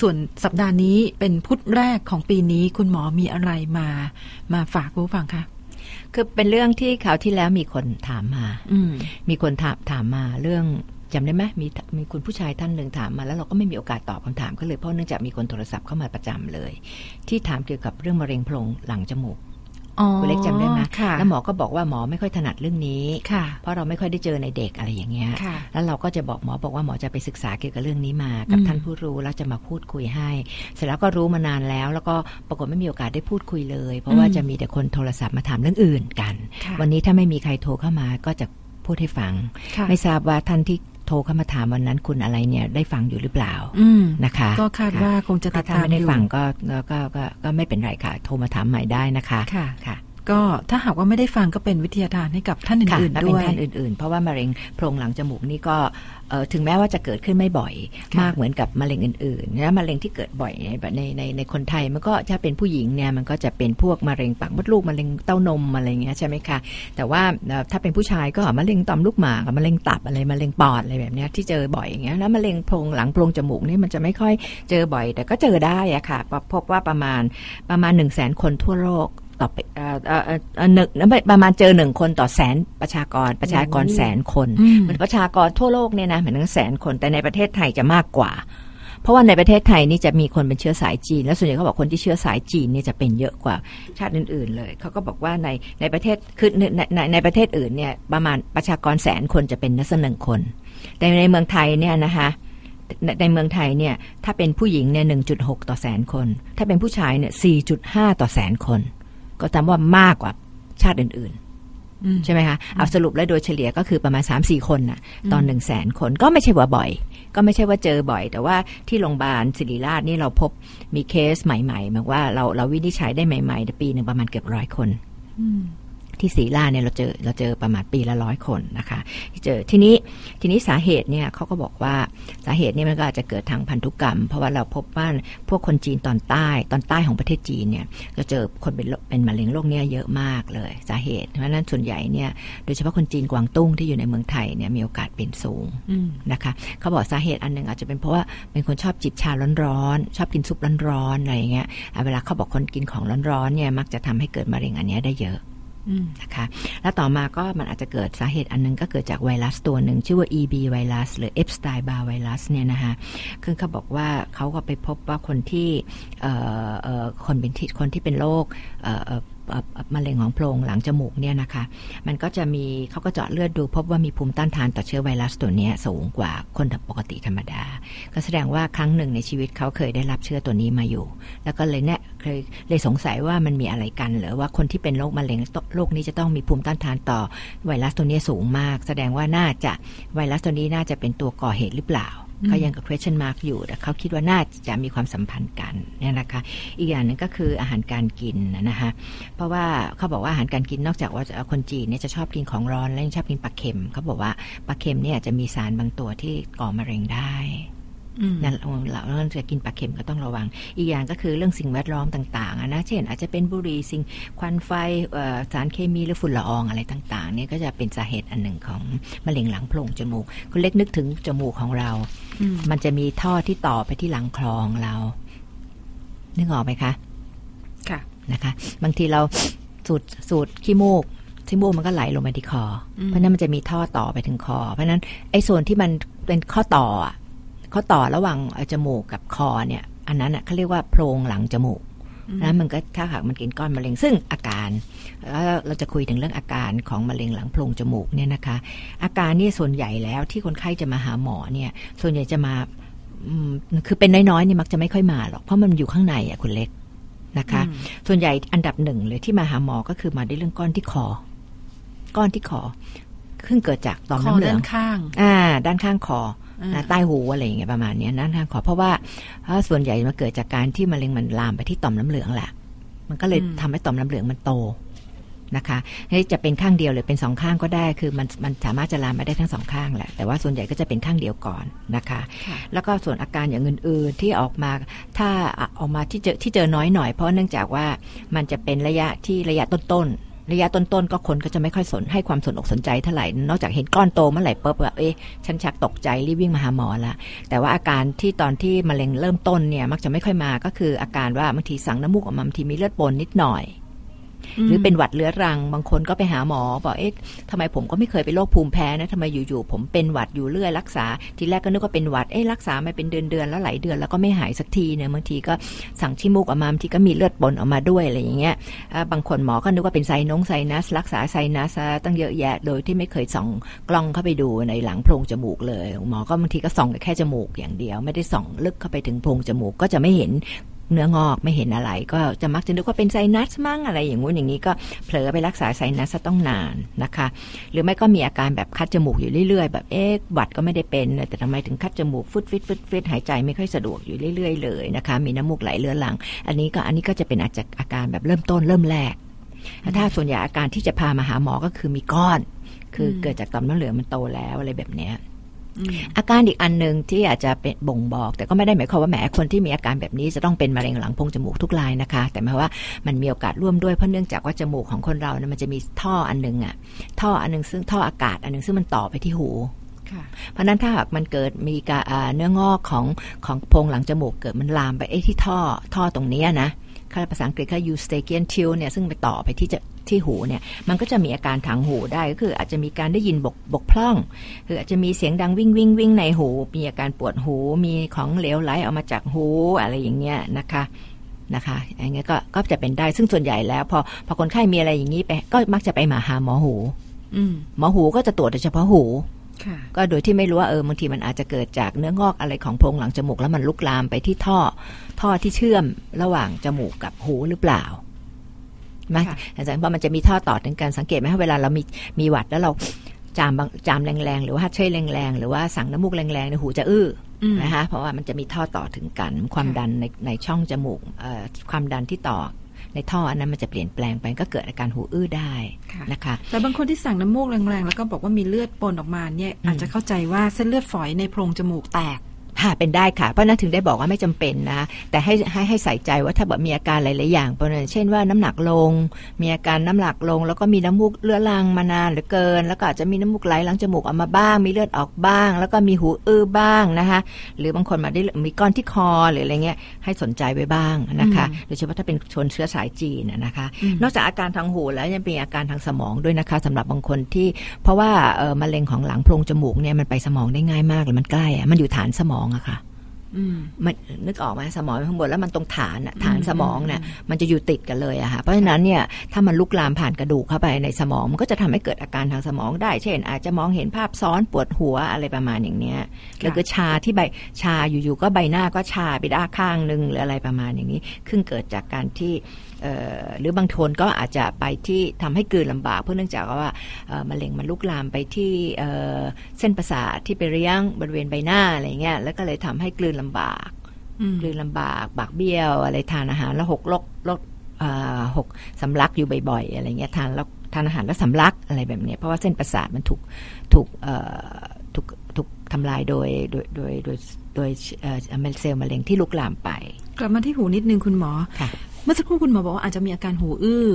ส่วนสัปดาห์นี้เป็นพุธแรกของปีนี้คุณหมอมีอะไรมา มาฝากผู้ฟังคะคือเป็นเรื่องที่คราวที่แล้วมีคนถามมา อืมมีคนถามถามมาเรื่องจำได้ไหมมีมีคุณผู้ชายท่านหนึ่งถามมา แล้วเราก็ไม่มีโอกาสตอบคำถามเขาเลยเพราะเนื่องจากมีคนโทรศัพท์เข้ามาประจำเลย ที่ถามเกี่ยวกับเรื่องมะเร็งโพรงหลังจมูกอ๋อ คุณเล็กจำได้ไหมค่ะแล้วหมอก็บอกว่าหมอไม่ค่อยถนัดเรื่องนี้ค่ะเพราะเราไม่ค่อยได้เจอในเด็กอะไรอย่างเงี้ยค่ะแล้วเราก็จะบอกหมอบอกว่าหมอจะไปศึกษาเกี่ยวกับเรื่องนี้มากับอืมท่านผู้รู้แล้วจะมาพูดคุยให้ เสร็จแล้วก็รู้มานานแล้ว แล้วก็ปรากฏไม่มีโอกาสได้พูดคุยเลย เพราะว่าจะมีแต่คนโทรศัพท์มาถามเรื่องอื่นกันค่ะวันนี้ถ้าไม่มีใครโทรเข้ามาก็จะพูดให้ฟังค่ะไม่ทราบว่าท่านที่ โทรเข้ามาถามวันนั้นคุณอะไรเนี่ยได้ฟังอยู่หรือเปล่าอืมนะคะ ก็คาดว่าคงจะติถ้าดท่านตามไม่ได้อยู่ฟังก็ก็ก็ก็ก็ไม่เป็นไรค่ะ โทรมาถามใหม่ได้นะคะค่ะค่ะ ก็ถ้าหากว่าไม่ได้ฟังก็เป็นวิทยาทานให้กับท่านค่ะอื่นและๆเป็ด้นวยท่านอื่นๆ เพราะว่ามะเร็งโพรงหลังจมูกนี่ก็เอ่อถึงแม้ว่าจะเกิดขึ้นไม่บ่อยค่ะมากเหมือนกับมะเร็งอื่นๆนะมะเร็งที่เกิดบ่อยในในในในคนไทยมันก็ถ้าเป็นผู้หญิงเนี่ยมันก็จะเป็นพวกมะเร็งปากมดลูกมะเร็งเต้านมอะไรเงี้ยใช่ไหมคะแต่ว่าเอ่อถ้าเป็นผู้ชายก็มะเร็งต่อมลูกหมากกับมะเร็งตับอะไรมะเร็งปอดอะไรแบบเนี้ยที่เจอบ่อยอย่างเงี้ยแล้วมะเร็งโพรงหลังโพรงจมูกนี่มันจะไม่ค่อยเจอบ่อย แต่ก็เจอได้อะค่ะพบว่าประมาณประมาณหนึ่งแสนคนทั่วโลก ต่อไปเอ่อเอ่อเอ่อเอ่อหนึ่งประมาณเจอหนึ่งคนต่อแสนประชากรประชากรแสนคนอืมเหมือนประชากรทั่วโลกเนี่ยนะเหมือนทั้งแสนคนแต่ในประเทศไทยจะมากกว่า เพราะว่าในประเทศไทยนี่จะมีคนเป็นเชื้อสายจีน แล้วส่วนใหญ่เขาบอกคนที่เชื้อสายจีนเนี่ยจะเป็นเยอะกว่าชาติอื่น ๆ เลยเขาก็บอกว่าในในประเทศคือในในในประเทศอื่นเนี่ยประมาณประชากรแสนคนจะเป็นนักสหนึ่งคน แต่ในเมืองไทยเนี่ยนะคะในในเมืองไทยเนี่ยถ้าเป็นผู้หญิงเนี่ยหนึ่งจุดหกต่อแสนคน ถ้าเป็นผู้ชายเนี่ยสี่จุดห้าต่อแสนคน ก็จำว่ามากกว่าชาติอื่นๆอืมใช่ไหมคะ เอาสรุปแล้วโดยเฉลี่ยก็คือประมาณ 3 4 คนน่ะ ตอนหนึ่งแสนคนก็ไม่ใช่ว่าบ่อย ก็ไม่ใช่ว่าเจอบ่อย แต่ว่าที่โรงพยาบาลศิริราชนี่เราพบมีเคสใหม่ๆหมายว่าเราเราวินิจฉัยได้ใหม่ๆในปีหนึ่งประมาณเกือบร้อยคนอืม ที่ศรีราชเนี่ยเราเจอเราเจอประมาณปีละร้อยคนนะคะที่เจอทีนี้ทีนี้สาเหตุเนี่ยเขาก็บอกว่าสาเหตุเนี่ยมันก็อาจจะเกิดทางพันธุกรรม เพราะว่าเราพบว่าพวกคนจีนตอนใต้ตอนใต้ของประเทศจีนเนี่ยก็เจอคนเป็นโรคเป็นมะเร็งโรคเนี้ยเยอะมากเลยสาเหตุ เพราะฉะนั้นส่วนใหญ่เนี่ยโดยเฉพาะคนจีนกวางตุ้งที่อยู่ในเมืองไทยเนี่ยมีโอกาสเป็นสูงอืมนะคะเขาบอกสาเหตุอันหนึ่งอาจจะเป็นเพราะว่าเป็นคนชอบจิบชาร้อนๆชอบกินซุปร้อนๆอะไรอย่างเงี้ยอะเวลาเขาบอกคนกินของร้อนๆเนี่ยมักจะทำให้เกิดมะเร็งอันเนี้ยได้เยอะอืม นะคะแล้วต่อมาก็มันอาจจะเกิดสาเหตุอันนึงก็เกิดจากไวรัสตัวหนึ่ง ชื่อว่า EB ไวรัสหรือ Epstein Barr ไวรัสเนี่ยนะคะคือเขาบอกว่าเขาก็ไปพบว่าคนที่คนเป็นคนที่เป็นโรคมะเร็งของโพรงหลังจมูกเนี่ยนะคะ มันก็จะมีเขาก็เจาะเลือดดู พบว่ามีภูมิต้านทานต่อเชื้อไวรัสตัวนี้สูงกว่าคนปกติธรรมดา ก็แสดงว่าครั้งหนึ่งในชีวิตเขาเคยได้รับเชื้อตัวนี้มาอยู่ แล้วก็เลยเนี่ย เคยเลยสงสัยว่ามันมีอะไรกันหรือว่าคนที่เป็นโรคมะเร็งโรคนี้จะต้องมีภูมิต้านทานต่อไวรัสตัวนี้สูงมาก แสดงว่าน่าจะไวรัสตัวนี้น่าจะเป็นตัวก่อเหตุหรือเปล่าอืมก็ยังกับ question mark อยู่แต่เขาคิดว่าน่าจะมีความสัมพันธ์กันเนี่ยนะคะ อีกอย่างหนึ่งก็คืออาหารการกินนะคะเพราะว่าเขาบอกว่าอาหารการกินนอกจากว่าจะคนจีนเนี่ยจะชอบกินของร้อน และยังชอบกินปลาเค็มเขาบอกว่าปลาเค็มเนี่ยจะมีสารบางตัวที่ก่อมะเร็งได้อืม นั่นเราเราจะกินปลาเค็มก็ต้องระวัง อีกอย่างก็คือเรื่องสิ่งแวดล้อมต่างๆอะนะเช่น อาจจะเป็นบุหรี่สิ่งควันไฟเอ่อสารเคมีหรือฝุ่นละอองอะไรต่างๆเนี่ยก็จะเป็นสาเหตุอันหนึ่งของมะเร็งหลังโพรงจมูก คุณเล็กนึกถึงจมูกของเราอืมมันจะมีท่อที่ต่อไปที่หลังคลองเรา นึกออกไหมคะค่ะนะคะ บางทีเราสูดสูดขี้มูกขี้มูกมันก็ไหลลงไปที่คออมเพราะฉะนั้นมันจะมีท่อต่อไปถึงคอ เพราะฉะนั้นไอ้ส่วนที่มันเป็นข้อต่อ อะข้อต่อระหว่างเอ่อจมูกกับคอเนี่ยอันนั้นอะเขาเรียกว่าโพรงหลังจมูกนะมันก็ถ้าหากมันกินก้อนมะเร็งซึ่งอาการแล้วเราจะคุยถึงเรื่องอาการของมะเร็งหลังโพรงจมูกเนี่ยนะคะ อาการนี่ส่วนใหญ่แล้วที่คนไข้จะมาหาหมอเนี่ยส่วนใหญ่จะมาอืมคือเป็นน้อยๆนี่มักจะไม่ค่อยมาหรอกเพราะมันอยู่ข้างในอะคุณเล็กนะคะอืมส่วนใหญ่อันดับหนึ่งเลยที่มาหาหมอก็คือมาด้วยเรื่องก้อนที่คอ ก้อนที่คอซึ่งเกิดจากต่อมคอน้ำเหลือด้างนข้าง อ่า ด้านข้างคออ่า นะใต้หูอะไรอย่างเงี้ยประมาณเนี้ยด้านข้างคอเพราะว่าเพราะส่วนใหญ่มันเกิดจากการที่มะเร็งมันลามไปที่ต่อมน้ำเหลืองแหละ มันก็เลยทำให้ต่อมน้ำเหลืองมันโตนะคะนี่จะเป็นข้างเดียวหรือเป็นสองข้างก็ได้ คือมันมันสามารถจะลามมาได้ทั้งสองข้างแหละ แต่ว่าส่วนใหญ่ก็จะเป็นข้างเดียวก่อนนะคะค่ะแล้วก็ส่วนอาการอย่างอื่นๆที่ออกมา ถ้าอะออกมาที่เจอที่เจอน้อยหน่อยเพราะเนื่องจากว่ามันจะเป็นระยะที่ระยะต้นๆ ระยะต้นๆก็คนก็จะไม่ค่อยสนให้ความสนอกสนใจเท่าไหร่ นอกจากเห็นก้อนโตเมื่อไหร่ปุ๊บแบบเอ๊ะฉันชักตกใจรีบวิ่งมาหาหมอละแต่ว่าอาการที่ตอนที่มะเร็งเริ่มต้นเนี่ยมักจะไม่ค่อยมาก็คืออาการว่าบางทีสั่งน้ำมูกออกมาบางทีมีเลือดปนนิดหน่อย หรือเป็นหวัดเรื้อรัง บางคนก็ไปหาหมอบอกเอ๊ะทำไมผมก็ไม่เคยเป็นโรคภูมิแพ้นะทำไมอยู่ๆผมเป็นหวัดอยู่เรื่อยรักษา ทีแรกก็นึกว่าเป็นหวัดเอ๊ะรักษามาเป็นเดือนๆแล้วหลายเดือนแล้วก็ไม่หายสักทีเนี่ยบางทีก็สั่งที่มูกออกมาบางทีก็มีเลือดปนออกมาด้วยอะไรอย่างเงี้ยบางคนหมอก็นึกว่าเป็นไซนงไซนัส รักษาไซนัสตั้งเยอะแยะ โดยที่ไม่เคยส่องกล้องเข้าไปดูในหลังโพรงจมูกเลย หมอก็บางทีก็ส่องแค่จมูกอย่างเดียว ไม่ได้ส่องลึกเข้าไปถึงโพรงจมูกก็จะไม่เห็น เนื้องอกไม่เห็นอะไร ก็จะมักจะนึกว่าเป็นไซนัสมั่งอะไรอย่างงู้นอย่างนี้ก็เผลอไปรักษาไซนัสต้องนานนะคะ หรือไม่ก็มีอาการแบบคัดจมูกอยู่เรื่อยๆ แบบเอ๊ะหวัดก็ไม่ได้เป็น แต่ทำไมถึงคัดจมูกฟุดฟิตฟุดฟิตหายใจไม่ค่อยสะดวกอยู่เรื่อยๆเลยนะคะมีน้ำมูกไหลเลือหลัง อันนี้ก็อันนี้ก็จะเป็นอาจจะอาการแบบเริ่มต้นเริ่มแรกถ้าส่วนใหญ่อาการที่จะพามาหาหมอก็คือมีก้อน คือเกิดจากต่อมน้ำเหลืองมันโตแล้วอะไรแบบเนี้ย อาการอีกอันหนึ่งที่อาจจะเป็นบ่งบอก แต่ก็ไม่ได้หมายความว่าแหมคนที่มีอาการแบบนี้จะต้องเป็นมะเร็งหลังโพรงจมูกทุกรายนะคะ แต่หมายว่ามันมีโอกาสร่วมด้วยเพราะเนื่องจากว่าจมูกของคนเรานะมันจะมีท่ออันหนึ่งอะท่ออันหนึ่งซึ่งท่ออากาศอันหนึ่งซึ่งมันต่อไปที่หูเพราะนั้นถ้าหากมันเกิดมีการเนื้องอกของของโพรงหลังจมูกเกิดมันลามไปไอ้ที่ท่อท่อตรงนี้นะค่าภาษาอังกฤษค่า eustachian tube เนี่ยซึ่งไปต่อไปที่จะ ที่หูเนี่ยมันก็จะมีอาการถังหูได้ก็คืออาจจะมีการได้ยินบกบกพร่องคืออาจจะมีเสียงดังวิ่งวิ่งวิ่งในหู มีอาการปวดหู มีของเหลวไหลออกมาจากหูอะไรอย่างเงี้ยนะคะนะคะอย่างเงี้ยก็ก็จะเป็นได้ซึ่งส่วนใหญ่แล้ว พอพอคนไข้มีอะไรอย่างนี้ไปก็มักจะไปมาหาหมอหูหมอหูก็จะตรวจโดยเฉพาะหูก็โดยที่ไม่รู้ว่าเออบางทีมันอาจจะเกิดจากเนื้องอกอะไรของโพรงหลังจมูกแล้วมันลุกลามไปที่ท่อ ท่อที่เชื่อมระหว่างจมูกกับหูหรือเปล่า ไหมอาจารย์ว่ามันจะมีท่อต่อถึงการสังเกตไหมเวลาเรามีมีหวัดแล้วเราจามจามแรงๆ หรือว่าเช่แรงๆ หรือว่าสั่งน้ำมูกแรงๆในหูจะอื้อนะคะเพราะว่ามันจะมีท่อต่อถึงกัน ความดันในในช่องจมูกความดันที่ต่อในท่ออันนั้นมันจะเปลี่ยนแปลงไปก็เกิดอาการหูอื้อได้นะคะแต่บางคนที่สั่งน้ำมูกแรงๆ แล้วก็บอกว่ามีเลือดปนออกมาเนี่ยอาจจะเข้าใจว่าเส้นเลือดฝอยในโพรงจมูกแตก ค่ะเป็นได้ค่ะ เพราะนั้นถึงได้บอกว่าไม่จำเป็นนะแต่ให้ให้ให้ใส่ใจว่าถ้าแบบมีอาการหลายๆอย่างเพราะนั้นเช่นว่าน้ำหนักลง มีอาการน้ำหนักลง แล้วก็มีน้ำมูกเลือดลังมานานหรือเกิน แล้วก็อาจจะมีน้ำมูกไหลหลังจมูกออกมาบ้าง มีเลือดออกบ้าง แล้วก็มีหูอื้อบ้างนะคะหรือบางคนมาได้มีก้อนที่คอหรืออะไรเงี้ยให้สนใจไว้บ้างนะคะโดยเฉพาะถ้าเป็นชนเชื้อสายจีนนะคะ นอกจากอาการทางหูแล้วยังมีอาการทางสมองด้วยนะคะสำหรับบางคนที่ เพราะว่าเออมะเร็งของหลังโพรงจมูกเนี่ยมันไปสมองได้ง่ายมากเลยมันใกล้อะมันอยู่ฐานสมองอะค่ะมันนึกออกไหมสมองข้างบนแล้วมันตรงฐานอะฐานสมองเนี่ยมันจะอยู่ติดกันเลยอะค่ะเพราะฉะนั้นเนี่ยถ้ามันลุกลามผ่านกระดูกเข้าไปในสมอง มันก็จะทำให้เกิดอาการทางสมองได้ เช่น อาจจะมองเห็นภาพซ้อนปวดหัวอะไรประมาณอย่างเนี้ยแล้วก็ชาที่ใบชาอยู่ๆก็ใบหน้าก็ชาไปด้านข้างหนึ่งหรืออะไรประมาณอย่างนี้ขึ้นเกิดจากการที่ หรือบางทนก็อาจจะไปที่ทำให้กืนลำบากเพราะเนื่องจากว่ามะเร็งมันลุกลามไปที่เส้นประสาทที่ไปเลี้ยงบริเวณใบหน้าอะไรเงี้ยแล้วก็เลยทำให้กลืนลำบากกลืนลำบากปากเบี้ยว อะไรทานอาหารแล้วหกลกลกหกสำลักอยู่บ่อยๆอะไรเงี้ยทานแล้วทานอาหารแล้วสำลักอะไรแบบนี้เพราะว่าเส้นประสาทมันถูกถูกถูกถูกทำลายโดยโดยโดยโดยโดยเซลล์มะเร็งที่ลุกลามไป กลับมาที่หูนิดนึงคุณหมอ เมื่อสักครู่คุณหมอบอกว่าอาจจะมีอาการหูอื้อ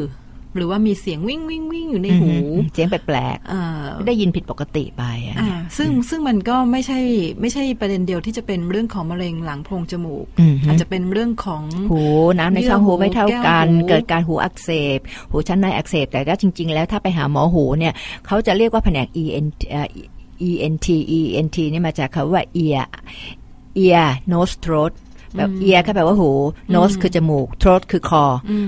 หรือว่ามีเสียงวิ่งวิ่งวิ่งอยู่ในหูเสียงแปลกๆได้ยินผิดปกติไปอ่าซึ่งซึ่งมันก็ไม่ใช่ไม่ใช่ประเด็นเดียวที่จะเป็นเรื่องของมะเร็งหลังโพรงจมูก อาจจะเป็นเรื่องของหูน้ำในช่องหูไม่เท่ากัน เกิดการหูอักเสบ หูชั้นในอักเสบแต่ก็จริง ๆ แล้วถ้าไปหาหมอหูเนี่ยเขาจะเรียกว่าแผนก EN ENT ENT นี่มาจากคำว่า ear ear nose throat แบบเอียร์ก็แปลว่าหู nose คือจมูก throat คือคอ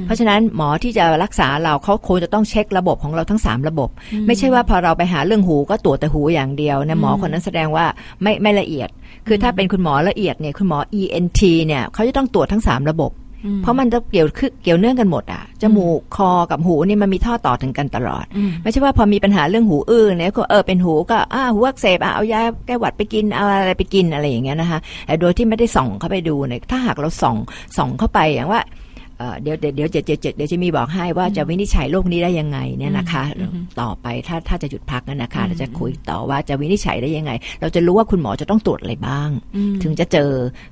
เพราะฉะนั้นหมอที่จะรักษาเราเขาควรจะต้องเช็คระบบของเราทั้ง 3 ระบบ ไม่ใช่ว่าพอเราไปหาเรื่องหูก็ตรวจแต่หูอย่างเดียวนะหมอคนนั้นแสดงว่าไม่ไม่ละเอียด คือถ้าเป็นคุณหมอละเอียดเนี่ยคุณหมอ ENT เนี่ยเขาจะต้องตรวจทั้ง 3 ระบบ เพราะมันจะเกี่ยวเกี่ยวเนื่องกันหมดอะจมูกคอกับหูนี่มันมีท่อต่อถึงกันตลอด ไม่ใช่ว่าพอมีปัญหาเรื่องหูอื้อเนี่ยก็เออเป็นหูก็อ่าหูอักเสบอะเอายาแก้หวัดไปกินเอาอะไรไปกินอะไรอย่างเงี้ยนะคะแต่โดยที่ไม่ได้ส่องเข้าไปดูเนี่ยถ้าหากเราส่องส่องเข้าไปอย่างว่า เดี๋ยวเดี๋ยวเดี๋ยวจะเดี๋ยวจะมีบอกให้ว่าจะวินิจฉัยโรคนี้ได้ยังไงเนี่ยนะคะ ต่อไปถ้าถ้าจะหยุดพักนั่นนะคะ เราจะคุยต่อว่าจะวินิจฉัยได้ยังไง เราจะรู้ว่าคุณหมอจะต้องตรวจอะไรบ้าง ถึงจะเจอ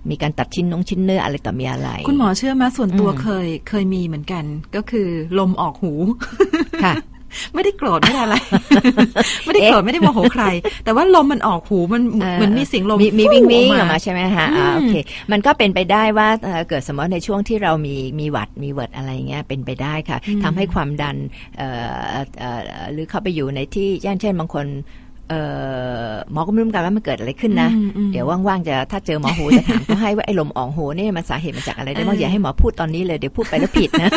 มีการตัดชิ้นน้องชิ้นเนื้ออะไรต่อมีอะไร คุณหมอเชื่อไหมส่วนตัวเคยเคยมีเหมือนกัน ก็คือลมออกหูค่ะ ไม่ได้โกรธไม่ได้อะไร ไม่ได้โกรธไม่ได้โมโหใคร แต่ว่าลมมันออกหูมันเหมือนมีเสียงลมมีวิ่งวิ่งออกมาใช่ไหมคะอ่าโอเค มันก็เป็นไปได้ว่าเกิดสมมติในช่วงที่เรามีมีหวัดมีเวิร์ดอะไรเงี้ยเป็นไปได้ค่ะทำให้ความดันหรือเข้าไปอยู่ในที่ย่างเช่นบางคน หมอก็ไม่รู้กันว่ามันเกิดอะไรขึ้นนะ เดี๋ยวว่างๆจะถ้าเจอหมอหูจะถามก็ให้ว่าไอ้ลมออกหูนี่มันสาเหตุมาจากอะไรได้บ้างอย่าให้หมอพูดตอนนี้เลยเดี๋ยวพูดไปแล้วผิดนะ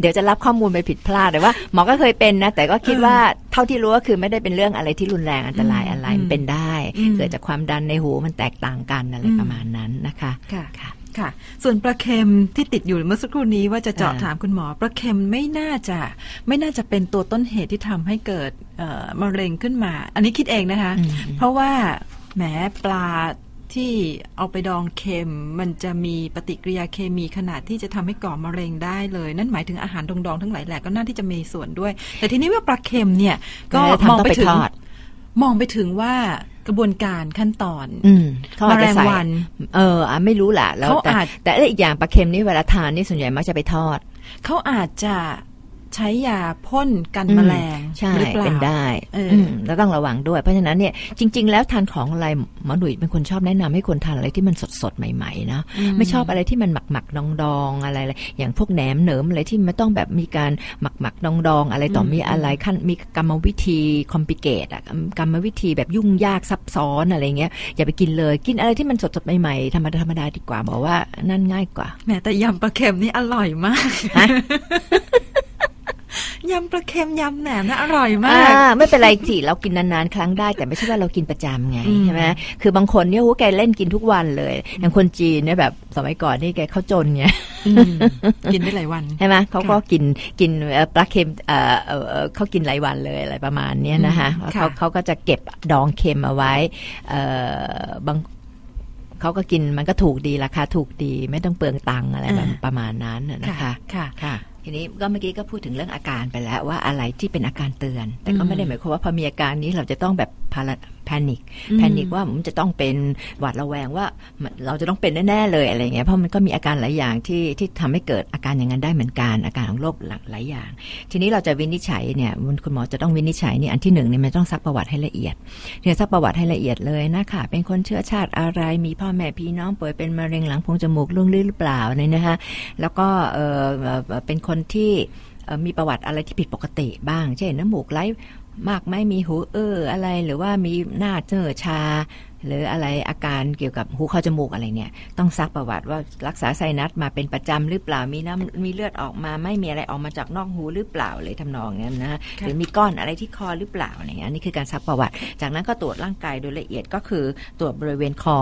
เดี๋ยวจะรับข้อมูลไปผิดพลาดแต่ว่าหมอก็เคยเป็นนะ แต่ก็คิดว่าเท่าที่รู้ก็คือไม่ได้เป็นเรื่องอะไรที่รุนแรงอันตรายอะไรมันเป็นได้ เกิดจากความดันในหูมันแตกต่างกันอะไรประมาณนั้นนะคะค่ะ ค่ะ ส่วนปลาเค็มที่ติดอยู่เมื่อสักครู่นี้ว่าจะเจาะถามคุณหมอปลาเค็มไม่น่าจะไม่น่าจะเป็นตัวต้นเหตุที่ทำให้เกิดมะเร็งขึ้นมา อันนี้คิดเองนะคะ เพราะว่าแหมปลาที่เอาไปดองเค็มมันจะมีปฏิกิริยาเคมีขนาดที่จะทำให้ก่อมะเร็งได้เลย นั่นหมายถึงอาหารดองๆทั้งหลายแหละก็น่าที่จะมีส่วนด้วย แต่ทีนี้ว่าปลาเค็มเนี่ย ก็มองไปถึงมองไปถึงว่า กระบวนการขั้นตอน อืมมแมลงวันเอออะไม่รู้แหละแล้วแต่แต่อีกอย่างปลาเค็มนี่เวลาทานนี่ส่วนใหญ่มักจะไปทอดเขาอาจจะ ใช้ยาพ่นกันแมลงใช่เป็นได้แล้วต้องระวังด้วย เพราะฉะนั้นเนี่ยจริง ๆ แล้วทานของอะไรหมอหนุ่ยเป็นคนชอบแนะนำให้คนทานอะไรที่มันสดๆ ใหม่ๆนะไม่ชอบอะไรที่มันหมักหมักดองดองอะไรอะไรอย่างพวกแหนมเหนิมอะไรที่มันต้องแบบมีการหมักหมักดองดองอะไรต่อมีอะไรขั้นมีกรรมวิธีคอมพิเกตอะกรรมวิธีแบบยุ่งยากซับซ้อนอะไรเงี้ยอย่าไปกินเลยกินอะไรที่มันสดๆใหม่ๆธรรมดาธรรมดาดีกว่าบอกว่านั่นง่ายกว่าแม้แต่ยำปลาเค็มนี่อร่อยมาก ยำปลาเค็มยำแหนมนะอร่อยมากไม่เป็นไรสิเรากินนานๆครั้งได้ แต่ไม่ใช่ว่าเรากินประจำไงใช่ไหมคือบางคนเนี่ยโอ้แกเล่นกินทุกวันเลยอย่างคนจีนเนี่ยแบบสมัยก่อนนี่แกเขาจนไงกินได้หลายวันใช่ไหมเขาก็กินกินปลาเค็มเออเขากินหลายวันเลยอะไรประมาณนี้นะคะเขาเขาก็จะเก็บดองเค็มเอาไว้เออบางเขาก็กินมันก็ถูกดีราคาถูกดีไม่ต้องเปลืองตังอะไรประมาณนั้นนะคะค่ะค่ะ ทีนี้ก็เมื่อกี้ก็พูดถึงเรื่องอาการไปแล้วว่าอะไรที่เป็นอาการเตือน แต่ก็ไม่ได้หมายความว่าพอมีอาการนี้เราจะต้องแบบพาแพนิคแพนิคว่ามันจะต้องเป็นหวาดระแวงว่าเราจะต้องเป็นแน่ๆเลยอะไรเงี้ยเพราะมันก็มีอาการหลายอย่างที่ที่ทำให้เกิดอาการอย่างนั้นได้เหมือนกันอาการของโรคหลายอย่าง ทีนี้เราจะวินิจฉัยเนี่ยคุณหมอจะต้องวินิจฉัยนี่อันที่หนึ่งเนี่ยมันต้องซักประวัติให้ละเอียดเนี่ยซักประวัติให้ละเอียดเลยนะคะเป็นคนเชื้อชาติอะไรมีพ่อแม่พี่น้องป่วยเป็นมะเร็งหลังโพรงจมูกลุ่งลื่นหรือเปล่าเนี่ยนะคะแล้วก็เออเป็นคนที่มีประวัติอะไรที่ผิดปกติบ้าง เช่นน้ำมูกไหลมากไม่มีหูเอออะไรหรือว่ามีหน้าเจอชา หรืออะไรอาการเกี่ยวกับหูคอจมูกอะไรเนี่ย ต้องซักประวัติว่ารักษาไซนัสมาเป็นประจำหรือเปล่ามีน้ำมีเลือดออกมาไม่มีอะไรออกมาจากนอกหูหรือเปล่าเลยทำนองนี้นะหรือมีก้อนอะไรที่คอหรือเปล่าอะไรเงี้ยนี่คือการซักประวัติ จากนั้นก็ตรวจร่างกายโดยละเอียดก็คือตรวจบริเวณคอ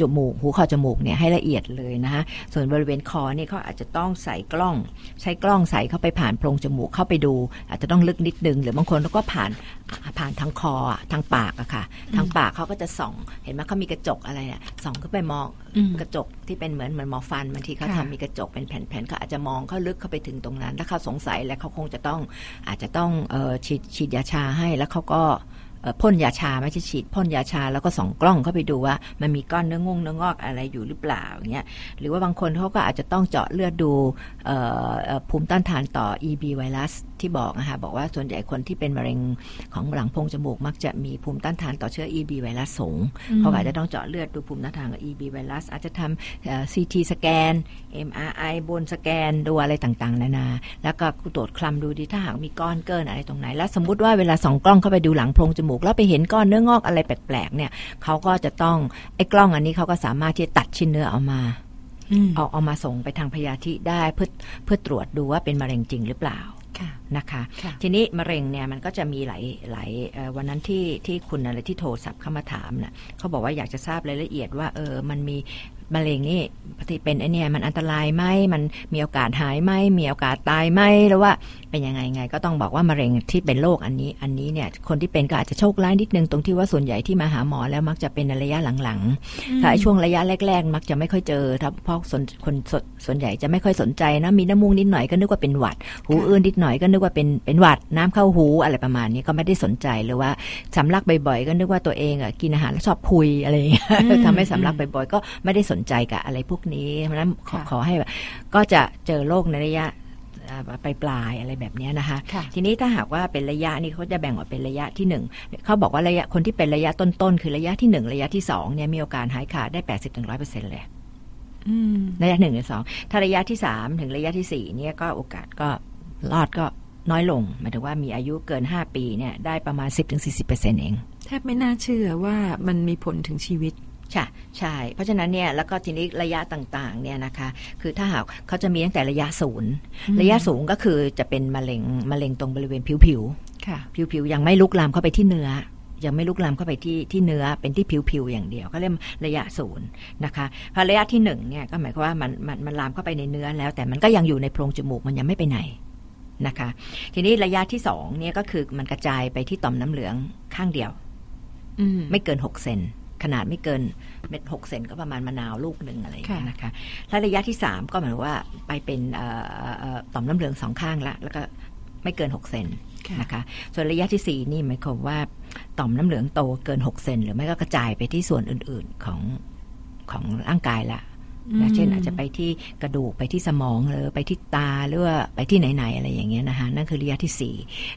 จมูก หูคอจมูกเนี่ยให้ละเอียดเลยนะคะส่วนบริเวณคอเนี่ยเขาอาจจะต้องใส่กล้อง ใช้กล้องใส่เข้าไปผ่านโพรงจมูกเข้าไปดู อาจจะต้องลึกนิดนึงหรือบางคนก็ผ่านผ่านทางคอทางปากอะค่ะ ทางปากเขาก็จะส่อง เห็นไหมเขามีกระจกอะไรเนี่ยส่องขึ้นไปมองกระจกที่เป็นเหมือนเหมือนหมอฟันบางทีเขาทำมีกระจกเป็นแผ่นๆเขาอาจจะมองเขาลึกเข้าไปถึงตรงนั้น ถ้าเขาสงสัยแล้วเขาคงจะต้องอาจจะต้องฉีดฉีดยาชาให้แล้วเขาก็พ่นยาชาไม่ใช่ฉีดพ่นยาชาแล้วก็ส่องกล้องเข้าไปดูว่ามันมีก้อนเนื้องงเนื้องอกอะไรอยู่หรือเปล่าเงี้ยหรือว่าบางคนเขาก็อาจจะต้องเจาะเลือดดูภูมิต้านทานต่อ EB ไวรัสที่บอกนะคะบอกว่าส่วนใหญ่คนที่เป็นมะเร็งของหลังโพรงจมูกมักจะมีภูมิต้านทานต่อเชื้อ EB ไวรัสสูงเขาอาจจะต้องเจาะเลือดดูภูมิต้านทานกับ EB ไวรัสอาจจะทำ CT สแกน MRI บนสแกนดูอะไรต่างๆ นานา แล้วก็ตรวจคลำดูดีถ้าหากมีก้อนเกินอะไรตรงไหน แล้วสมมติว่าเวลาส่องกล้องเข้าไปดูหลังโพรงจมูก แล้วไปเห็นก้อนเนื้องอกอะไรแปลกๆเนี่ยเขาก็จะต้องไอ้กล้องอันนี้เขาก็สามารถที่จะตัดชิ้นเนื้อออกมาเอาเอามาส่งไปทางพยาธิได้เพื่อเพื่อตรวจดูว่าเป็นมะเร็งจริงหรือเปล่า นะคะทีนี้มะเร็งเนี่ยมันก็จะมีหลายหลายวันนั้นที่ที่คุณอะไรที่โทรศัพท์เข้ามาถามนะ่ะเขาบอกว่าอยากจะทราบรายละเอียดว่าเออมันมี มะเร็งนี่ปฏิเป็นไอเนี่ยมันอันตรายไหมมันมีโอกาสหายไหมมีโอกาสตายไหมหรือว่าเป็นยังไงไง ก็ต้องบอกว่ามะเร็งที่เป็นโรคอันนี้ อันนี้เนี่ยคนที่เป็นก็อาจจะโชคร้ายนิดนึงตรงที่ว่าส่วนใหญ่ที่มาหาหมอแล้วมักจะเป็นในระยะหลังๆถ้าช่วงระยะแรก ๆ มักจะไม่ค่อยเจอถ้าเพราะส่วนคนส่วนใหญ่จะไม่ค่อยสนใจนะมีน้ำมูกนิดหน่อยก็นึกว่าเป็นหวัด หูอื่นนิดหน่อยก็นึกว่าเป็นเป็นหวัดน้ำเข้าหูอะไรประมาณนี้ก็ไม่ได้สนใจหรือว่าสำลักบ่อยๆก็นึกว่าตัวเองอะกินอาหารแล้วชอบพุยอะไรทำให้สำลักบ่อยๆก็ไม่ได้สนใจกับอะไรพวกนี้ เพราะนั้นขอขอให้ก็จะเจอโรคในระยะไปปลายอะไรแบบนี้นะคะค่ะทีนี้ถ้าหากว่าเป็นระยะนี่เขาจะแบ่งออกเป็นระยะที่หนึ่งเขาบอกว่าระยะคนที่เป็นระยะต้นๆคือระยะที่หนึ่งระยะที่สองเนี่ยมีโอกาสหายขาดได้แปดสิบถึงร้อยเปอร์เซ็นต์เลยอืมระยะหนึ่งหรือสองถ้าระยะที่สามถึงระยะที่สี่เนี่ยก็โอกาสก็รอดก็น้อยลงหมายถึงว่ามีอายุเกินห้าปีเนี่ยได้ประมาณสิบถึงสี่สิบเปอร์เซ็นต์เองแทบไม่น่าเชื่อว่ามันมีผลถึงชีวิต ใช่ใช่ เพราะฉะนั้นเนี่ยแล้วก็ทีนี้ระยะต่างๆเนี่ยนะคะคือถ้าหากเขาจะมีตั้งแต่ระยะศูนย์อืมระยะสูงก็คือจะเป็นมะเร็งมะเร็งตรงบริเวณผิวค่ะๆผิวๆยังไม่ลุกลามเข้าไปที่เนื้อยังไม่ลุกลามเข้าไปที่ที่เนื้อเป็นที่ผิวๆอย่างเดียวก็เรียกระยะศูนย์นะคะพอระยะที่หนึ่งเนี่ยก็หมายความว่ามันมันมันลามเข้าไปในเนื้อแล้ว แต่มันก็ยังอยู่ในโพรงจมูกมันยังไม่ไปไหนนะคะ ทีนี้ระยะที่สองเนี่ยก็คือมันกระจายไปที่ต่อมน้ำเหลืองข้างเดียวอืมไม่เกิน6เซน ขนาดไม่เกินเม็ดหกเซนก็ประมาณมะนาวลูกหนึ่งอะไรอย่างเงี้ยค่ะนะคะถ้าระยะที่ 3 ก็หมายความว่าไปเป็นเอ่อเอ่อต่อมน้ำเหลืองสองข้างละแล้วก็ไม่เกิน 6 เซนค่ะนะคะส่วนระยะทีสี่ 4 นี่หมายความว่าต่อมน้ำเหลืองโตเกิน 6 เซนหรือไม่ก็กระจายไปที่ส่วนอื่น ๆของของร่างกายละนะเช่นอาจจะไปที่กระดูกไปที่สมองหรือไปที่ตาหรือว่าไปที่ไหนๆอะไรอย่างเงี้ยนะคะนั่นคือระยะที่สี่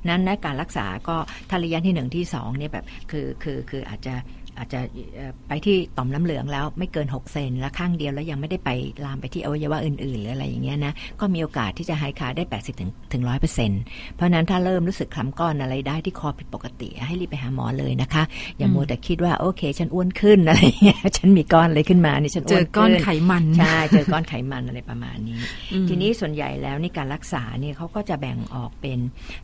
นั้นในการรักษาก็ถ้าระยะที่หนึ่งที่สองเนี่ยแบบคือคือคืออาจจะ อาจจะเอ่อไปที่ต่อมน้ำเหลืองแล้วไม่เกิน 6 เซนแล้วข้างเดียวแล้วยังไม่ได้ไปลามไปที่อวัยวะอื่นๆ หรืออะไรอย่างเงี้ยนะก็มีโอกาสที่จะหายขาดได้ 80ถึงถึงร้อยเปอร์เซ็นต์เพราะฉะนั้นถ้าเริ่มรู้สึกคล้ำก้อนอะไรได้ที่คอผิดปกติ ให้รีบไปหาหมอเลยนะคะ อย่ามัวแต่คิดว่าโอเค ฉันอ้วนขึ้นอะไรอย่างเงี้ยฉันมีก้อนอะไรขึ้นมานี่ฉันเจอ้วอนก้อนขึ้ไขมันใช่เจอก้อนไขมันอะไรประมาณนี้อืมทีนี้ส่วนใหญ่แล้วนี่การรักษาเนี่ยเขาก็จะแบ่งออกเป็น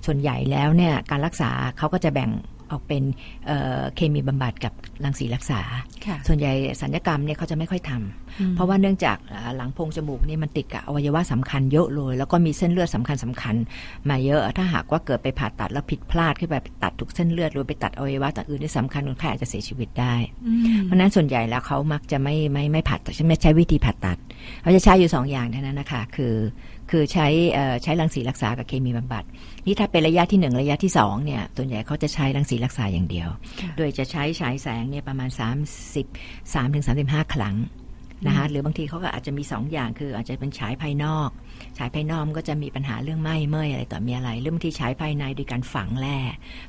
ส่วนใหญ่แล้วเนี่ยการรักษาเขาก็จะแบ่ง ออกเป็นเอ่อเคมีบำบัดกับรังสีรักษาค่ะส่วนใหญ่สัญญกรรมเนี่ยเขาจะไม่ค่อยทำอืมเพราะว่าเนื่องจากอ่าหลังโพรงจมูกนี่มันติดกับอวัยวะสำคัญเยอะเลย แล้วก็มีเส้นเลือดสำคัญสคัญๆมาเยอะ ถ้าหากว่าเกิดไปผ่าตัดแล้วผิดพลาดขึ้นไปไปตัดทุกเส้นเลือดหรือไปตัดอวัยวะต่างอื่นที่สำคัญคนไข้อาจจะเสียชีวิตได้อืมเพราะฉะนั้นส่วนใหญ่แล้วเขามักจะไม่ไม่ไม่ผ่าตัดไม่ใช้วิธีผ่าตัดเขาจะใช้อยู่สองอย่างเท่านั้นนะคะคือ คือใช้เอ่อใช้รังสีรักษากับเคมีบำบัด นี่ถ้าเป็นระยะที่หนึ่งระยะที่สองเนี่ยส่วนใหญ่เขาจะใช้รังสีรักษาอย่างเดียวค่ะโดยจะใช้ฉายแสงเนี่ยประมาณ 30 3ถึง35 ครั้งนะคะหรือบางทีเขาก็อาจจะมี 2 อย่างคืออาจจะเป็นฉายภายนอก ฉายภายนอกมันก็จะมีปัญหาเรื่องไหม้เมื่อยอะไรต่อมีอะไรหรือบางทีฉายภายในโดยการฝังแร่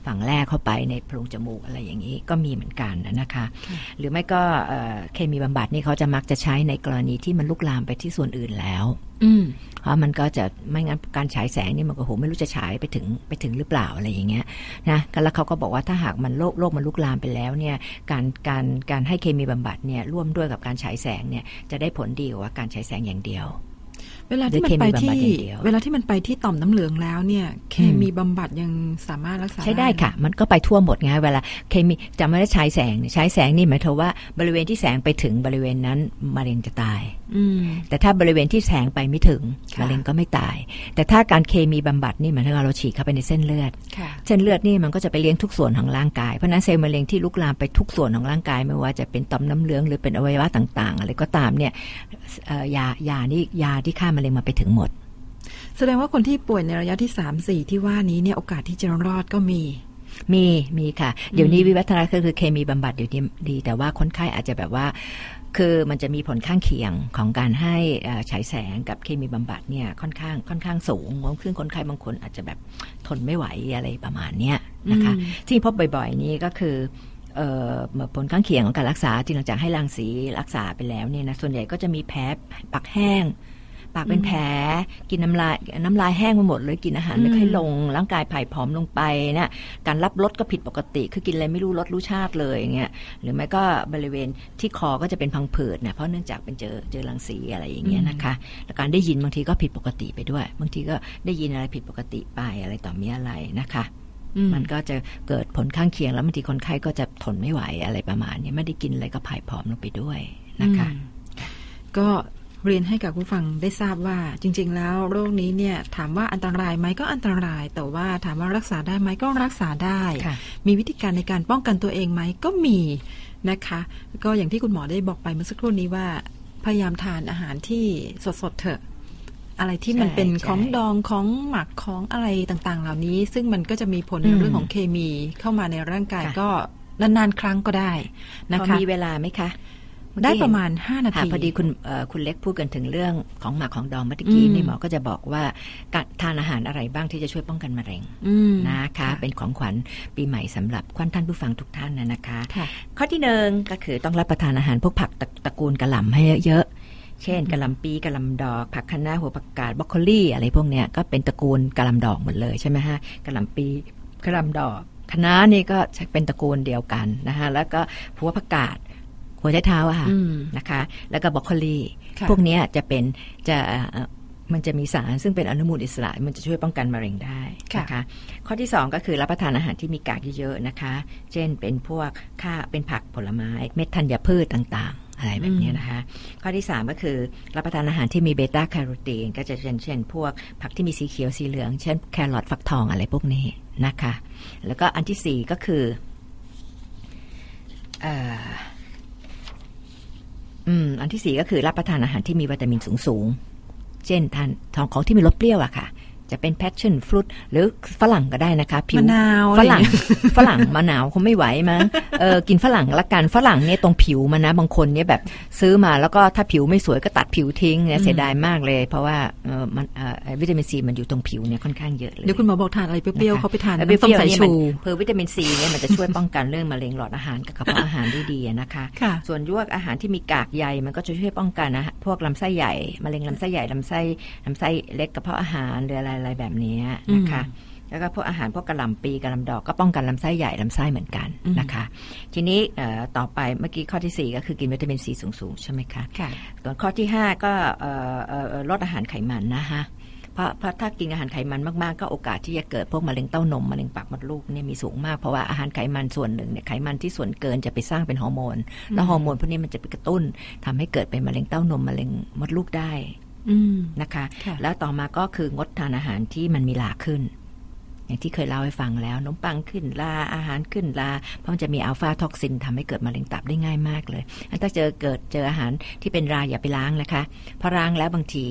ฝังแร่เข้าไปในโพรงจมูกอะไรอย่างนี้ก็มีเหมือนกันนะคะ หรือไม่ก็เอ่อเคมีบำบัดนี่เขาจะมักจะใช้ในกรณีที่มันลุกลามไปที่ส่วนอื่นแล้ว อืมเพราะมันก็จะไม่งั้นการฉายแสงนี่มันก็โหไม่รู้จะฉายไปถึงไปถึงหรือเปล่าอะไรอย่างเงี้ยนะแล้วเขาก็บอกว่าถ้าหากมันโรคโรคมันลุกลามไปแล้วเนี่ยการการการให้เคมีบำบัดเนี่ยร่วมด้วยกับการฉายแสงเนี่ยจะได้ผลดีกว่าการฉายแสงอย่างเดียว เวลาที่มันไปด้วยเคมีบำบัดที่อย่างเดียวเวลาที่มันไปที่ต่อมน้ำเหลืองแล้วเนี่ยเคมีบำบัดยังสามารถรักษาใช้ได้ค่ะ มันก็ไปทั่วหมดไงเวลาเคมีจะไม่ได้ฉายแสงเนี่ยฉายแสงนี่หมายถึงว่าบริเวณที่แสงไปถึงบริเวณนั้นมะเร็งจะตายอืมแต่ถ้าบริเวณที่แสงไปไม่ถึงค่ะมะเร็งก็ไม่ตาย แต่ถ้าการเคมีบำบัดนี่หมายถึงว่าเราฉีดเข้าไปในเส้นเลือดค่ะเส้นเลือดนี่มันก็จะไปเลี้ยงทุกส่วนของร่างกายเพราะฉะนั้นเซลล์มะเร็งที่ลุกลามไปทุกส่วนของร่างกาย ไม่ว่าจะเป็นต่อมน้ำเหลืองหรือเป็นอวัยวะต่าง ๆ อะไรก็ตามเนี่ยเอ่อยายานี่ยาที่ฆ่ามะเร็งมาไปถึงหมด แสดงว่าคนที่ป่วยในระยะที่สามสี่ที่ว่านี้เนี่ยโอกาสที่จะรอดก็มีมีมีค่ะ เดี๋ยวนี้วิวัฒนาการคือเคมีบำบัดเดี๋ยวนี้ดี แต่ว่าคนไข้อาจจะแบบว่า คือมันจะมีผลข้างเคียงของการให้เอ่อฉายแสงกับเคมีบำบัดเนี่ยค่อนข้างค่อนข้างสูงซึ่งคนไข้บางคนอาจจะแบบทนไม่ไหวอะไรประมาณเนี้ยนะคะอืมที่พบบ่อยๆนี่ก็คือเอ่อผลข้างเคียงของการรักษาที่หลังจากให้รังสีรักษาไปแล้วเนี่ยนะส่วนใหญ่ก็จะมีแผลปากแห้ง ปากเป็นแผล กินน้ำลายน้ำลายแห้งไปหมดเลยกินอาหารไม่ค่อยลง ร่างกายผ่ายผอมลงไปเนี่ยการรับรสก็ผิดปกติ คือกินอะไรไม่รู้รสรู้ชาติเลยอย่างเงี้ยหรือไม่ก็บริเวณที่คอก็จะเป็นพังผืดนะเพราะเนื่องจากเป็นเจอเจอรังสีอะไรอย่างเงี้ยนะคะแล้วการได้ยินบางทีก็ผิดปกติไปด้วย บางทีก็ได้ยินอะไรผิดปกติไปอะไรต่อมีอะไรนะคะอืมมันก็จะเกิดผลข้างเคียงแล้วบางทีคนไข้ก็จะทนไม่ไหวอะไรประมาณนี้ไม่ได้กินอะไรก็ผายผอมลงไปด้วยนะคะอืมก็ เรียนให้กับผู้ฟังได้ทราบว่าจริง ๆ แล้วโรคนี้เนี่ยถามว่าอันตรายไหมก็อันตราย แต่ว่าถามว่ารักษาได้ไหมก็รักษาได้ค่ะมีวิธีการในการป้องกันตัวเองไหมก็มีนะคะ ก็อย่างที่คุณหมอได้บอกไปเมื่อสักครู่นี้ว่า พยายามทานอาหารที่สดๆเถอะอะไรที่มันใช่เป็นใช่ของดองของหมักของอะไรต่างๆ เหล่านี้ ซึ่งมันก็จะมีผลในอืมเรื่องของเคมีเข้ามาในร่างกายค่ะก็นานๆ ครั้งก็ได้นะพอคะมีเวลาไหมคะ ได้ประมาณ 5 นาทีพอดีคุณคุณเล็กพูดกันถึงเรื่องของหมักของดองเมื่อกี้นี่หมอก็จะบอกว่าการทานอาหารอะไรบ้างที่จะช่วยป้องกันมะเร็งนะคะ เป็นของขวัญปีใหม่สำหรับควันท่านผู้ฟังทุกท่านนะนะคะ ข้อที่หนึ่งก็คือต้องรับประทานอาหารพวกผักตระกูลกระหล่ำให้เยอะเช่นกระลำปีกระลำดอก ผักคะน้าหัวผักกาดบรอกโคลีอะไรพวกเนี้ยก็เป็นตระกูลกระลำดอกหมดเลยใช่ไหมฮะกระลำปีกระลำดอกคะน้านี่ก็เป็นตระกูลเดียวกันนะคะแล้วก็หัวผักกาด หัวใจเท้าอะค่ะนะคะ แล้วก็บรอกโคลีพวกนี้จะเป็นจะมันจะมีสารซึ่งเป็นอนุมูลอิสระ มันจะช่วยป้องกันมะเร็งได้นะคะข้อที่ 2 ก็คือรับประทานอาหารที่มีกากเยอะๆนะคะ เช่นเป็นพวกข้าเป็นผักผลไม้เม็ดธัญพืชต่างอะไรแบบนี้นะคะ ข้อที่ 3 ก็คือรับประทานอาหารที่มีเบต้าแคโรทีนก็จะเช่นเช่น พวกผักที่มีสีเขียวสีเหลือง เช่นแครอทฟักทองอะไรพวกนี้นะคะ แล้วก็อันที่ 4 ก็คืออื ม อันที่สี่ก็คือรับประทานอาหารที่มีวิตามินสูงๆเช่นทานทองของที่มีรสเปรี้ยวอะค่ะ จะเป็น passion fruit หรือฝรั่งก็ได้นะคะ ผิวมะนาวฝรั่งฝรั่งมะนาวคงไม่ไหวมั้งเออกินฝรั่งละกันฝรั่งเนี่ยตรงผิวมันนะ บางคนเนี่ยแบบซื้อมาแล้วก็ถ้าผิวไม่สวยก็ตัดผิวทิ้งเนี่ยเสียดายมากเลย เพราะว่าเออมันเออวิตามินซีมันอยู่ตรงผิวเนี่ยค่อนข้างเยอะเลยเดี๋ยวคุณหมอบอกทานอะไรเปรี้ยวๆเขาไปทานน้ำส้มสายชูเพอวิตามินซีเนี่ยมันจะช่วยป้องกันเรื่องมะเร็งหลอดอาหารกับกระเพาะอาหารได้ดีนะคะ ส่วนยวกอาหารที่มีกากใยมันก็จะช่วยป้องกันนะพวกลำไส้ใหญ่มะเร็งลำไส้ใหญ่ลำไส้ลำไส้เล็กกระเพาะอาหารหรืออะไรอะไรแบบนี้นะคะ แล้วก็พวกอาหารพวกกระลำปีกระลำดอกก็ป้องกันลำไส้ใหญ่ลำไส้เหมือนกันนะคะ ทีนี้ต่อไปเมื่อกี้ข้อที่ 4 ก็คือกินวิตามินซีสูงๆ ใช่ไหมคะค่ะส่วนข้อที่ 5 ก็ลดอาหารไขมันนะคะเพราะเพราะถ้ากินอาหารไขมันมาก ๆ ก็โอกาสที่จะเกิดพวกมะเร็งเต้านมมะเร็งปากมดลูกเนี่ยมีสูงมาก เพราะว่าอาหารไขมันส่วนหนึ่งเนี่ยไขมันที่ส่วนเกินจะไปสร้างเป็นฮอร์โมน แล้วฮอร์โมนพวกนี้มันจะไปกระตุ้นทำให้เกิดเป็นมะเร็งเต้านมมะเร็งมดลูกได้ นะคะ แล้วต่อมาก็คืองดทานอาหารที่มันมีลาขึ้น อย่างที่เคยเล่าให้ฟังแล้วนมปังขึ้นลาอาหารขึ้นลา เพราะมันจะมีอัลฟาท็อกซินทำให้เกิดมะเร็งตับได้ง่ายมากเลยถ้าเจอเกิดเจออาหารที่เป็นราอย่าไปล้างนะคะเพราะล้างแล้วบางที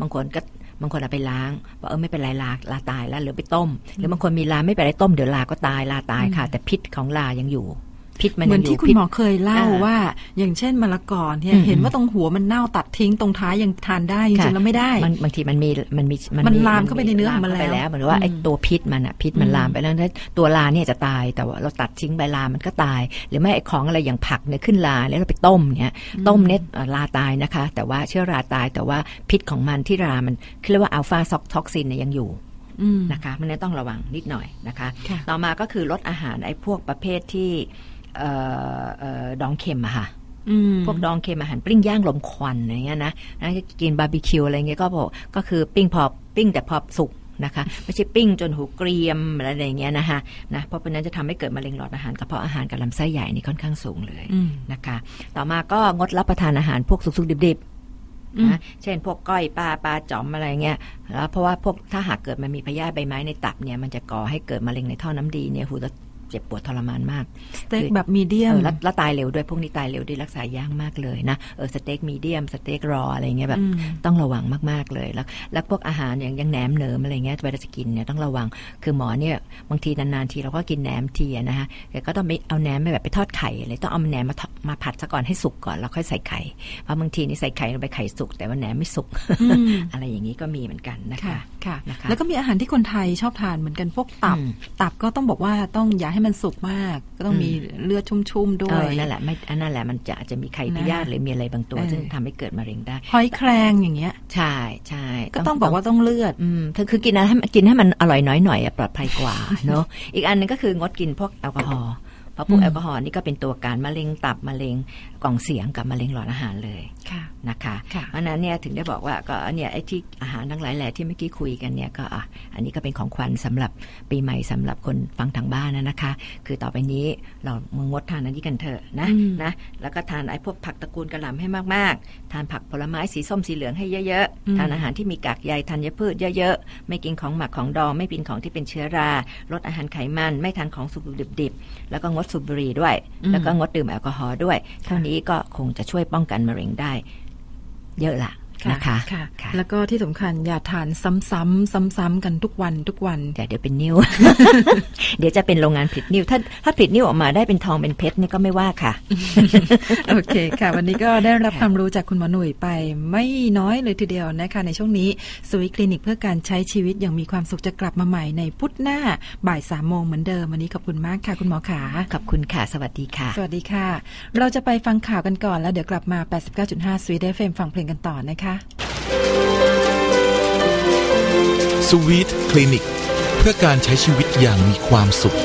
บางคนก็บางคนเอาไปล้างว่าเออไม่เป็นไรลาลาตายแล้วหรือไปต้ม หรือบางคนมีลาไม่เป็นไรต้มเดี๋ยวลาก็ตายลาตายค่ะ แต่พิษของลายังอยู่ พิษมันเหมือนที่คุณหมอเคยเล่าว่า อย่างเช่นมะละกอเนี่ยเห็นว่าตรงหัวมันเน่าตัดทิ้งตรงท้ายยังทานได้จริงๆแล้วไม่ได้มันบางทีมันมีมันมีมันลามเข้าไปในเนื้อของมันแล้วเหมือนว่าไอ้ตัวพิษมันอะพิษมันลามไปแล้วตัวลาเนี่ยจะตายแต่ว่าเราตัดทิ้งใบลามันก็ตาย หรือไม่ไอ้ของอะไรอย่างผักเนี่ยขึ้นลาแล้วเราไปต้มเนี่ยต้มเน็ตลาตายนะคะ แต่ว่าเชื้อราตายแต่ว่าพิษของมันที่รามันเรียกว่าอัลฟาซ็อกท็อกซินเนี่ยยังอยู่นะคะมันต้องระวังนิดหน่อยนะคะ ต่อมาก็คือลดอาหารไอ้พวกประเภทที่ ดองเค็มอะค่ะพวกดองเค็มอาหารปิ้งย่างลมควันอะไรเงี้ยนะนะกินบาร์บีคิวอะไรเงี้ยก็บอกก็คือปิ้งพอปิ้งแต่พอสุกนะคะไม่ใช่ปิ้งจนหูเกรียมอะไรอย่างเงี้ยนะคะนะเพราะเป็นนั้นจะทำให้เกิดมะเร็งหลอดอาหารกระเพาะอาหารกับลำไส้ใหญ่นี่ค่อนข้างสูงเลยนะคะ ต่อมาก็งดรับประทานอาหารพวกสุกๆดิบๆนะเช่น พวกก้อยปลาปลาจอมอะไรเงี้ยแล้วเพราะว่าพวกถ้าหากเกิดมันมีพยาธิใบไม้ในตับเนี่ยมันจะก่อให้เกิดมะเร็งในท่อน้ำดีเนี่ยหู เจ็บปวดทรมานมาก สเต็กแบบมีเดียมแล้วตายเร็วด้วยพวกนี้ตายเร็วด้วยรักษายากมากเลยนะเออสเต็กมีเดียมสเต็กรออะไรเงี้ยแบบต้องระวังมากๆเลยแล้ว แล้วพวกอาหารอย่างยังแหนมเนิมอะไรเงี้ยเวลาจะกินเนี่ยต้องระวังคือหมอเนี่ยบางทีนานๆทีเราก็กินแหนมทีนะคะแต่ก็ต้องไม่เอาแหนมไม่แบบไปทอดไข่เลยต้องเอาแหนมมามาผัดซะก่อนให้สุกก่อนแล้วค่อยใส่ไข่เพราะบางทีนี่ใส่ไข่ลงไปไข่สุกแต่ว่าแหนมไม่สุกอะไรอย่างนี้ก็มีเหมือนกันนะคะค่ะ แล้วก็มีอาหารที่คนไทยชอบทานเหมือนกันพวกตับตับก็ต้องบอกว่าต้องอย่าให้มันสุกมาก ก็ต้องมีเลือดชุ่มๆด้วยนั่นแหละไม่อันนั่นแหละมันจะอาจจะมีไข่พยาธิหรือมีอะไรบางตัวซึ่งทำให้เกิดมะเร็งได้หอยแครงอย่างเงี้ย ใช่ใช่ก็ต้องบอกว่าต้องเลือดอืมคือกินให้กินให้มันอร่อยน้อยหน่อยปลอดภัยกว่าเนาะอีกอันนึงก็คืองดกินพวกแอลกอฮอล์ เพราะพวกแอลกอฮอล์นี่ก็เป็นตัวการมะเร็งตับมะเร็งกล่องเสียงกับมะเร็งหลอดอาหารเลยนะคะเพราะนั้นเนี่ยถึงได้บอกว่าก็เนี่ยไอ้ที่อาหารทั้งหลายแหล่ที่เมื่อกี้คุยกันเนี่ยก็อะอันนี้ก็เป็นของขวัญสำหรับปีใหม่สำหรับคนฟังทางบ้านนะคะ คือต่อไปนี้เรามึงงดทานอันนี้กันเถอะนะนะแล้วก็ทานไอ้พวกผักตระกูลกระหล่ำให้มากๆ ทานผักผลไม้สีส้มสีเหลืองให้เยอะๆทานอาหารที่มีกากใยธัญพืชเยอะๆ ไม่กินของหมักของดอง ไม่กินของที่เป็นเชื้อรา ลดอาหารไขมัน ไม่ทานของสุกดิบๆ แล้วก็งดสูบบุหรี่ด้วย แล้วก็งดดื่มแอลกอฮอล์ด้วย เท่านี้ก็คงจะช่วยป้องกันมะเร็งได้ เยอะละ นะคะค่ะค่ะ แล้วก็ที่สำคัญอย่าทานซ้ำๆซ้ำๆกันทุกวันทุกวันเดี๋ยวเดี๋ยวเป็นนิ้ว เดี๋ยวจะเป็นโรงงานผลิตนิ้ว ถ้าถ้าผลิตนิ้วออกมาได้เป็นทองเป็นเพชรนี่ก็ไม่ว่าค่ะ โอเคค่ะ วันนี้ก็ได้รับค่ะความรู้จากคุณหมอหนุ่ยไปไม่น้อยเลยทีเดียวนะคะในช่วงนี้สวิคลินิกเพื่อการใช้ชีวิตอย่างมีความสุขจะกลับมาใหม่ในพุธหน้าบ่ายสามโมงเหมือนเดิมวันนี้ขอบคุณมากค่ะ คุณหมอขาขอบคุณค่ะ สวัสดีค่ะ สวัสดีค่ะ เราจะไปฟังข่าวกันก่อนแล้วเดี๋ยวกลับมา 89.5สวีเดนเฟมฟังเพลงกันต่อนะคะสวีทคลินิก เพื่อการใช้ชีวิตอย่างมีความสุข